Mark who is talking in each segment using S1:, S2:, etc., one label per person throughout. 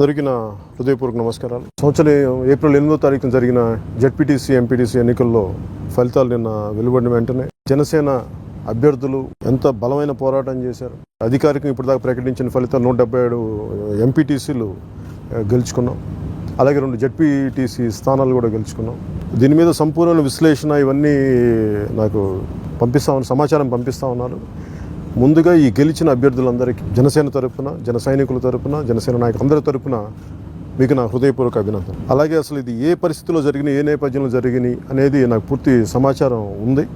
S1: అందరికీ నా హృదయపూర్వక నమస్కారాలు. సంవత్సరం ఏప్రిల్ ఎనిమిదో తారీఖున జరిగిన జడ్పీటీసీ ఎంపీటీసీ ఎన్నికల్లో ఫలితాలు నిన్న వెలువడిన వెంటనే జనసేన అభ్యర్థులు ఎంత బలమైన పోరాటం చేశారు? అధికారికంగా ఇప్పటిదాకా ప్రకటించిన ఫలితాలు నూట డెబ్బై ఏడు ఎంపీటీసీలు గెలుచుకున్నాం. అలాగే రెండు జడ్పీటీసీ స్థానాలు కూడా గెలుచుకున్నాం. దీని మీద సంపూర్ణ విశ్లేషణ ఇవన్నీ నాకు పంపిస్తా సమాచారం పంపిస్తా ఉన్నారు. ముందుగా ఈ గెలిచిన అభ్యర్థులందరికీ జనసేన తరపున జన సైనికుల తరపున జనసేన నాయకులు అందరి తరపున మీకు నా హృదయపూర్వక అభినందన అలాగే అసలు ఇది ఏ పరిస్థితిలో జరిగినాయి ఏ నేపథ్యంలో జరిగినాయి అనేది నాకు పూర్తి సమాచారం ఉంది.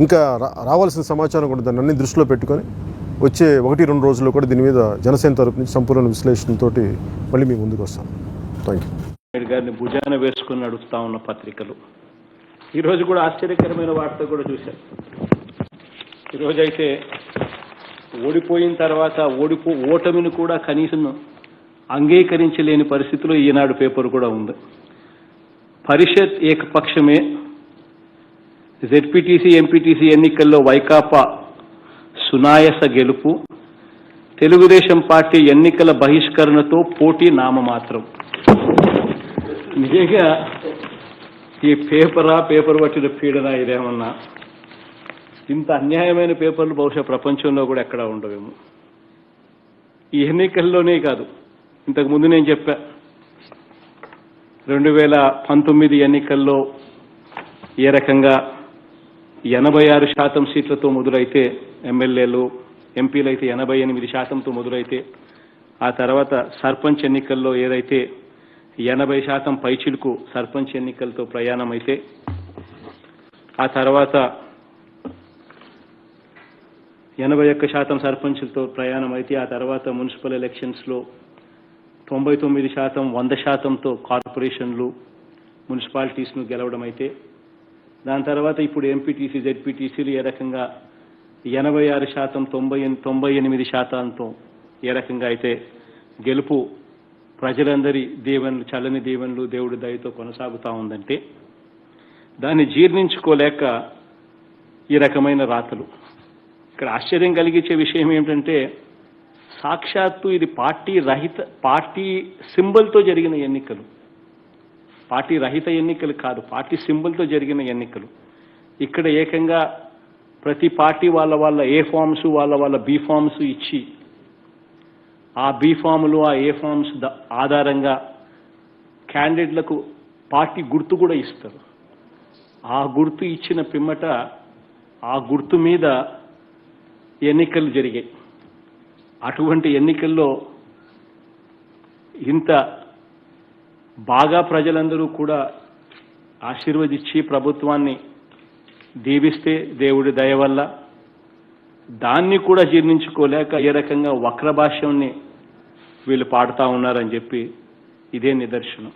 S1: ఇంకా రా- రావాల్సిన సమాచారం కూడా దాన్ని అన్ని దృష్టిలో పెట్టుకొని వచ్చే ఒకటి రెండు రోజుల్లో కూడా దీని మీద జనసేన తరపు నుంచి సంపూర్ణ విశ్లేషణతో మళ్ళీ మీ ముందుకు వస్తాను. థ్యాంక్ యూ
S2: గారిని భుజాన వేసుకుని నడుస్తా ఉన్న పత్రికలు. ఈరోజు కూడా ఆశ్చర్యకరమైన వార్త కూడా చూశాను. ఈరోజు అయితే ఓడిపోయిన తర్వాత ఓడిపో ఓటమిని కూడా కనీసం అంగీకరించలేని పరిస్థితిలో ఈనాడు పేపర్ కూడా ఉంది. పరిషత్ ఏకపక్షమే జెడ్పీటీసీ ఎంపీటీసీ ఎన్నికల్లో వైకాపా సునాయస గెలుపు తెలుగుదేశం పార్టీ ఎన్నికల బహిష్కరణతో పోటీ నామమాత్రం. నిజంగా ఈ పేపరా పేపర్ పట్టిన పీడన ఇదేమన్నా? ఇంత అన్యాయమైన పేపర్లు బహుశా ప్రపంచంలో కూడా ఎక్కడా ఉండవేమో. ఈ ఎన్నికల్లోనే కాదు ఇంతకు ముందు నేను చెప్పా రెండు వేల పంతొమ్మిది ఎన్నికల్లో ఏ రకంగా ఎనభై ఆరు శాతం సీట్లతో మొదలైతే ఎమ్మెల్యేలు ఎంపీలు అయితే ఎనభై ఎనిమిది శాతంతో మొదలైతే ఆ తర్వాత సర్పంచ్ ఎన్నికల్లో ఏదైతే ఎనభై శాతం పైచిలుకు సర్పంచ్ ఎన్నికలతో ప్రయాణం అయితే ఆ తర్వాత ఎనభై ఒక్క శాతం సర్పంచులతో ప్రయాణం అయితే ఆ తర్వాత మున్సిపల్ ఎలక్షన్స్లో తొంభై తొమ్మిది శాతం వంద శాతంతో కార్పొరేషన్లు మున్సిపాలిటీస్ను గెలవడం అయితే. దాని తర్వాత ఇప్పుడు ఎంపీటీసీ జెడ్పీటీసీలు ఏ రకంగా ఎనభై ఆరు శాతం తొంభై ఎన్- తొంభై ఎనిమిది శాతంతో ఏ రకంగా అయితే గెలుపు ప్రజలందరి దీవెనలు చల్లని దీవెనలు దేవుడి దయతో కొనసాగుతూ ఉందంటే దాన్ని జీర్ణించుకోలేక ఈ రకమైన రాతలు ఇక్కడ ఆశ్చర్యం కలిగించే విషయం ఏమిటంటే సాక్షాత్తు ఇది పార్టీ రహిత పార్టీ సింబల్తో జరిగిన ఎన్నికలు. పార్టీ రహిత ఎన్నికలు కాదు పార్టీ సింబల్తో జరిగిన ఎన్నికలు. ఇక్కడ ఏకంగా ప్రతి పార్టీ వాళ్ళ వాళ్ళ ఏ ఫామ్స్ వాళ్ళ వాళ్ళ బీ ఫామ్స్ ఇచ్చి ఆ బీ ఫాములు ఆ ఏ ఫామ్స్ ఆధారంగా క్యాండిడేట్లకు పార్టీ గుర్తు కూడా ఇస్తారు. ఆ గుర్తు ఇచ్చిన పిమ్మట ఆ గుర్తు మీద ఎన్నికలు జరిగాయి. అటువంటి ఎన్నికల్లో ఇంత బాగా ప్రజలందరూ కూడా ఆశీర్వదించి ప్రభుత్వాన్ని దీవిస్తే దేవుడి దయ వల్ల దాన్ని కూడా జీర్ణించుకోలేక ఏ రకంగా వక్ర భాష్యాన్ని వీళ్ళు పాడుతూ ఉన్నారని చెప్పి ఇదే నిదర్శనం.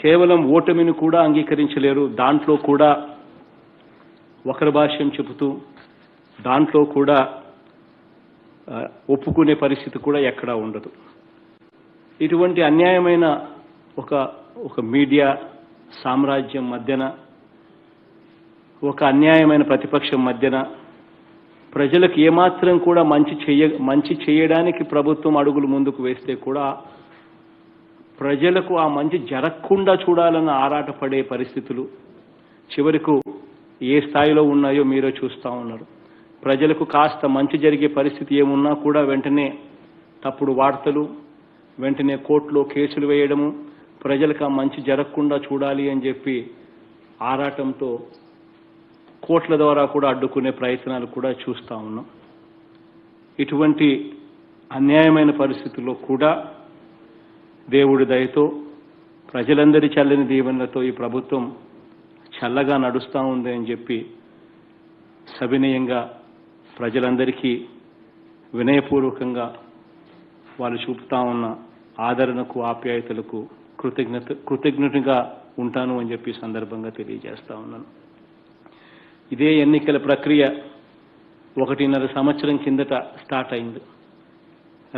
S2: కేవలం ఓటమిని కూడా అంగీకరించలేరు. దాంట్లో కూడా వక్ర భాష్యం చెబుతూ దాంట్లో కూడా ఒప్పుకునే పరిస్థితి కూడా ఎక్కడా ఉండదు. ఇటువంటి అన్యాయమైన ఒక ఒక మీడియా సామ్రాజ్యం మధ్యన ఒక అన్యాయమైన ప్రతిపక్షం మధ్యన ప్రజలకు ఏమాత్రం కూడా మంచి చెయ్య మంచి చేయడానికి ప్రభుత్వం అడుగులు ముందుకు వేస్తే కూడా ప్రజలకు ఆ మంచి జరగకుండా చూడాలని ఆరాటపడే పరిస్థితులు చివరకు ఏ స్థాయిలో ఉన్నాయో మీరే చూస్తూ ఉన్నారు. ప్రజలకు కాస్త మంచి జరిగే పరిస్థితి ఏమున్నా కూడా వెంటనే తప్పుడు వార్తలు వెంటనే కోర్టులో కేసులు వేయడము ప్రజలకు ఆ మంచి జరగకుండా చూడాలి అని చెప్పి ఆరాటంతో కోర్టుల ద్వారా కూడా అడ్డుకునే ప్రయత్నాలు కూడా చూస్తూ ఉన్నాం. ఇటువంటి అన్యాయమైన పరిస్థితుల్లో కూడా దేవుడి దయతో ప్రజలందరి చల్లని దీవెనలతో ఈ ప్రభుత్వం చల్లగా నడుస్తూ ఉంది అని చెప్పి సవినయంగా ప్రజలందరికీ వినయపూర్వకంగా వాళ్ళు చూపుతా ఉన్న ఆదరణకు ఆప్యాయతలకు కృతజ్ఞత కృతజ్ఞతగా ఉంటాను అని చెప్పి సందర్భంగా తెలియజేస్తా ఉన్నాను. ఇదే ఎన్నికల ప్రక్రియ ఒకటిన్నర సంవత్సరం కిందట స్టార్ట్ అయింది.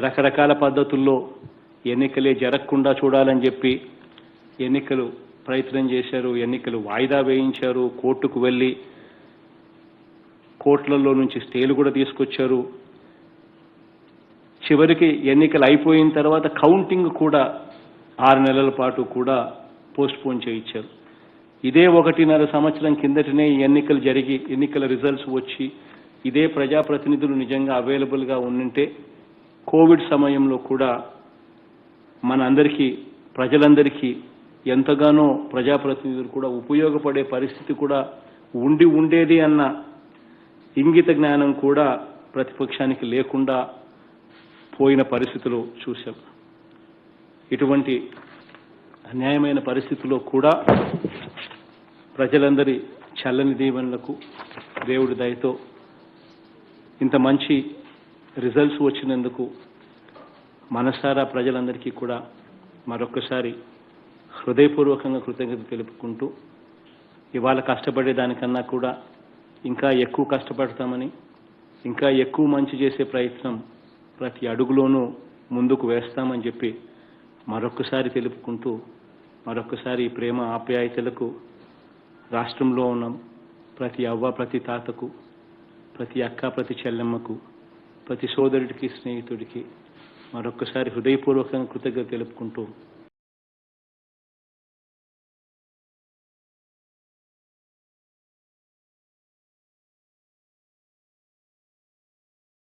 S2: రకరకాల పద్ధతుల్లో ఎన్నికలే జరగకుండా చూడాలని చెప్పి ఎన్నికలు ప్రయత్నం చేశారు ఎన్నికలు వాయిదా వేయించారు కోర్టుకు వెళ్ళి కోట్లలో నుంచి స్టేలు కూడా తీసుకొచ్చారు. చివరికి ఎన్నికలు అయిపోయిన తర్వాత కౌంటింగ్ కూడా ఆరు నెలల పాటు కూడా పోస్ట్పోన్ చేయించారు. ఇదే ఒకటిన్నర సంవత్సరం కిందటనే ఎన్నికలు జరిగి ఎన్నికల రిజల్ట్స్ వచ్చి ఇదే ప్రజాప్రతినిధులు నిజంగా అవైలబుల్గా ఉండింటే కోవిడ్ సమయంలో కూడా మనందరికీ ప్రజలందరికీ ఎంతగానో ప్రజాప్రతినిధులు కూడా ఉపయోగపడే పరిస్థితి కూడా ఉండి ఉండేది అన్న ఇంగిత జ్ఞానం కూడా ప్రతిపక్షానికి లేకుండా పోయిన పరిస్థితులు చూశాం. ఇటువంటి అన్యాయమైన పరిస్థితుల్లో కూడా ప్రజలందరి చల్లని దీవెనలకు దేవుడి దయతో ఇంత మంచి రిజల్ట్స్ వచ్చినందుకు మనసారా ప్రజలందరికీ కూడా మరొకసారి హృదయపూర్వకంగా కృతజ్ఞత తెలుపుకుంటూ ఇవాళ కష్టపడే దానికన్నా కూడా ఇంకా ఎక్కువ కష్టపడతామని ఇంకా ఎక్కువ మంచి చేసే ప్రయత్నం ప్రతి అడుగులోనూ ముందుకు వేస్తామని చెప్పి మరొకసారి తెలుపుకుంటూ మరొకసారి ప్రేమ ఆప్యాయతలకు రాష్ట్రంలో ఉన్న ప్రతి అవ్వ ప్రతి తాతకు ప్రతి అక్క ప్రతి చెల్లెమ్మకు ప్రతి సోదరుడికి స్నేహితుడికి మరొకసారి హృదయపూర్వకంగా కృతజ్ఞత తెలుపుకుంటూ